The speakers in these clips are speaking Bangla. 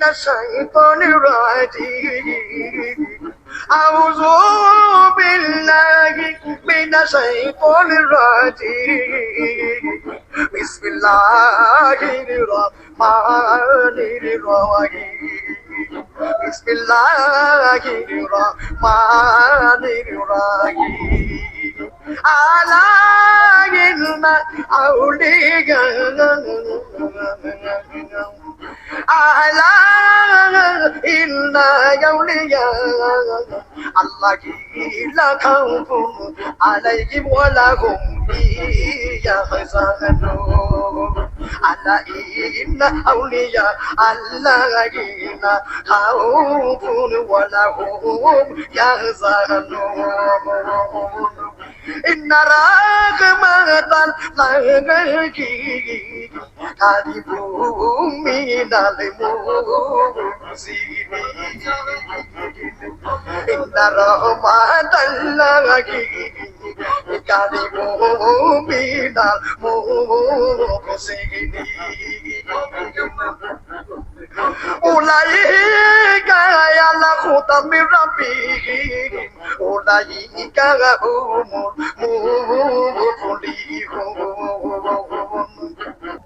من الشيطان الرجيم أعوذ بالله من الشيطان الرجيم بسم الله الرحمن الرحيم بسم الله الرحمن الرحيم على إن أولياء আলা ইল্লা আউলিয়া আল্লাহিলা খাউফুন আলাইহিম ওয়ালা হুম ইয়াহজানুন আলা ইল্লা আউলিয়া আল্লাহিলা খাউফুন ওয়ালা হুম ইয়াহজানুন ইন্না রাগমাতান লাগি قريب من المحسنين إن رحمة الله قريب من المحسنين أولئك على هدى من ربهم أولئك هم المفلحون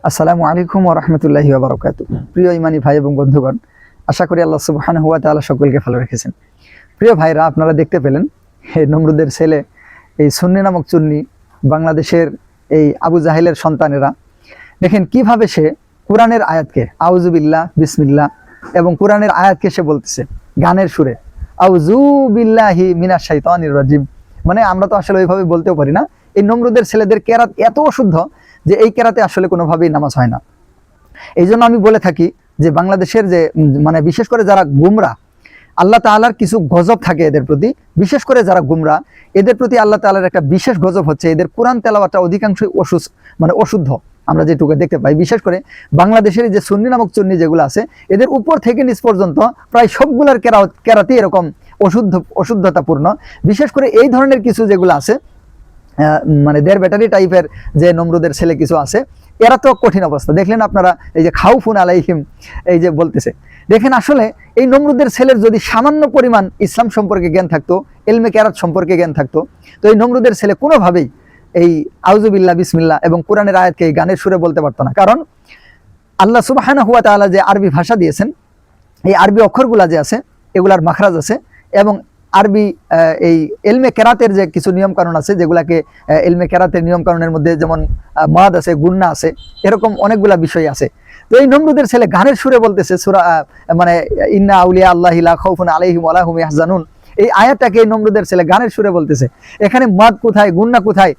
আসসালামু আলাইকুম ওরহমতুল্লাহি বারকাত প্রিয় ইমানি ভাই এবং বন্ধুগণ, আশা করি আল্লাহ সুবহান হুয়া তাআলা সকলকে ভালো রেখেছেন। প্রিয় ভাইরা, আপনারা দেখতে পেলেন এই নমরুদের ছেলে, এই সুন্নি নামক চুন্নি, বাংলাদেশের এই আবু জাহেলের সন্তানেরা। দেখেন কীভাবে সে কোরআনের আয়াতকে আউজুবিল্লাহ বিসমিল্লাহ এবং কোরআনের আয়াতকে সে বলতেছে, গানের সুরে। আউজুবিল্লাহি মিনাশ শাইতানির রাজিম। মানে আমরা তো আসলে ওইভাবে বলতেও পারি না। এই নমরুদের ছেলেদের কেরাত এত অশুদ্ধ যে এই কেরাতে আসলে কোনোভাবেই নামাজ হয় না। এই জন্য আমি বলে থাকি যে বাংলাদেশের যে মানে বিশেষ করে যারা গুমরা, আল্লাহ তাআলার কিছু গজব থাকে এদের প্রতি, বিশেষ করে যারা গুমরা, এদের প্রতি আল্লাহ তাআলার একটা বিশেষ গজব হচ্ছে, এদের কোরআন তেলাওয়াটা অধিকাংশই অসুস মানে অশুদ্ধ, আমরা যেটুকু দেখতে পাই। বিশেষ করে বাংলাদেশের যে সুন্নি নামক চুন্নি যেগুলো আছে, এদের উপর থেকে নিচ পর্যন্ত প্রায় সবগুলার কেরা কেরাতেই এরকম অশুদ্ধ, অশুদ্ধতাপূর্ণ। বিশেষ করে এই ধরনের কিছু যেগুলো আছে মানে দেড় ব্যাটারি টাইপের যে নমরুদের ছেলে কিছু আছে, এরা তো কঠিন অবস্থা। দেখলেন আপনারা এই যে খাউফুন আলাইহিম, এই যে বলতেছে। দেখেন আসলে এই নমরুদের ছেলের যদি সামান্য পরিমাণ ইসলাম সম্পর্কে জ্ঞান থাকতো, এলমে ক্যারাত সম্পর্কে জ্ঞান থাকতো, তো এই নমরুদের ছেলে কোনোভাবেই এই আউজুবিল্লাহ বিসমিল্লাহ এবং কোরআনের আয়াতকে এই গানের সুরে বলতে পারতো না। কারণ আল্লাহ সুবাহানা হুয়া তাআলা যে আরবি ভাষা দিয়েছেন, এই আরবি অক্ষরগুলা যে আছে, এগুলার মাখরাজ আছে এবং আরবি এই এলমে কেরাতের যে কিছু নিয়ম কানুন আছে, যেগুলাকে এলমে কেরাতের নিয়ম কানুনের মধ্যে যেমন মাদ আছে, গুন্না আছে, এরকম অনেকগুলা বিষয় আছে। তো এই নমরুদের ছেলে গানের সুরে বলতেছে, সুরা মানে ইন্না আউলিয়া আল্লাহ খৌফুন আলাইহিম আলাহুম ইয়াহজানুন। এই আয়াতটাকে এই নমরুদের ছেলে গানের সুরে বলতেছে। এখানে মাদ কোথায়, গুন্না কোথায়,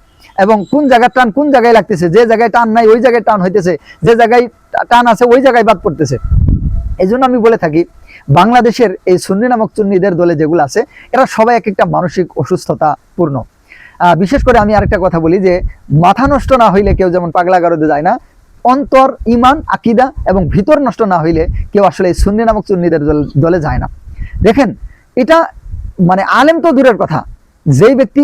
এবং কোন জায়গায় টান, কোন জায়গায় লাগতেছে, যে জায়গায় টান নাই, ওই জায়গায় টান হইতেছে, যে জায়গায় টান আছে, ওই জায়গায় বাদ পড়তেছে। এই জন্য আমি বলে থাকি, বাংলাদেশের এই সুন্নি নামক চুন্নিদের দলে যেগুলো আছে, এরা সবাই এক একটা মানসিক অসুস্থতা পূর্ণ। বিশেষ করে আমি আরেকটা কথা বলি যে, মাথা নষ্ট না হইলে কেউ যেমন পাগলা গারদে যায় না, অন্তর, ইমান, আকিদা এবং ভিতর নষ্ট না হইলে কেউ আসলে এই সুন্নি নামক চুন্নিদের দলে যায় না। দেখেন, এটা মানে আলেম তো দূরের কথা, যেই ব্যক্তি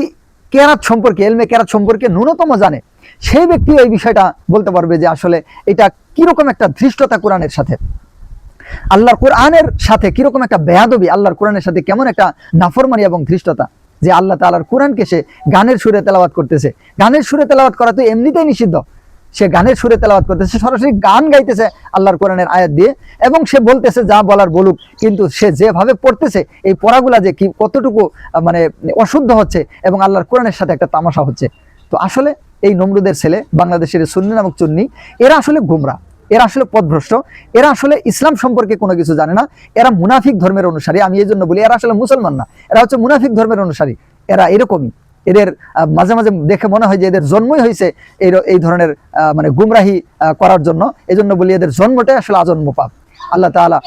কেরাত সম্পর্কে, এলমে কেরাত সম্পর্কে ন্যূনতম জানে, সেই ব্যক্তি এই বিষয়টা বলতে পারবে যে আসলে এটা কীরকম একটা ধৃষ্টতা কোরআনের সাথে। আল্লাহর কোরআনের সাথে কীরকম একটা বেয়াদবি, আল্লাহর কোরআনের সাথে কেমন একটা নাফরমানি এবং ধৃষ্টতা, যে আল্লাহ তাআলার কোরআনকে সে গানের সুরে তেলাওয়াত করতেছে। গানের সুরে তেলাওয়াত করা তো এমনিতেই নিষিদ্ধ। সে গানের সুরে তেলাওয়াত করতেছে সরাসরি গান গাইতেছে আল্লাহর কোরআনের আয়াত দিয়ে এবং সে বলতেছে, যা বলার বলুক। কিন্তু সে যেভাবে পড়তেছে, এই পড়াগুলা যে কি কতটুকু মানে অশুদ্ধ হচ্ছে এবং আল্লাহর কোরআনের সাথে একটা তামাশা হচ্ছে। তো আসলে এই নমরুদের ছেলে, বাংলাদেশের সুন্নি নামক চুন্নি, এরা আসলে গুমরা। এরা আসলে পথভ্রষ্ট, এরা আসলে ইসলাম সম্পর্কে কোনো কিছু জানে না, এরা মুনাফিক ধর্মের অনুসারী, আমি এই জন্য বলি, এরা আসলে মুসলমান না, এরা হচ্ছে মুনাফিক ধর্মের অনুসারী, এরা এরকমই, এদের মাঝে মাঝে দেখে মনে হয় যে এদের জন্মই হয়েছে এই এই ধরনের মানে গুমরাহি করার জন্য, এই জন্য বলি এদের জন্মটাই আসলে আজন্ম পাপ। আল্লাহ তাআলা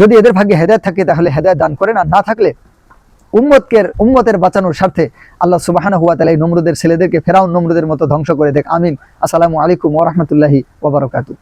যদি এদের ভাগ্যে হেদায়ত থাকে তাহলে হেদায়ত দান করেন, আর না থাকলে উম্মতকে, উম্মতের বাঁচানোর স্বার্থে আল্লাহ সুবাহানা হুয়া তালা এই নমরুদের ছেলেদেরকে ফেরাউন নমরুদের মতো ধ্বংস করে দেখ। আমিন। আসসালামু আলাইকুম ওরহমতুল্লাহি ওবরাকাতু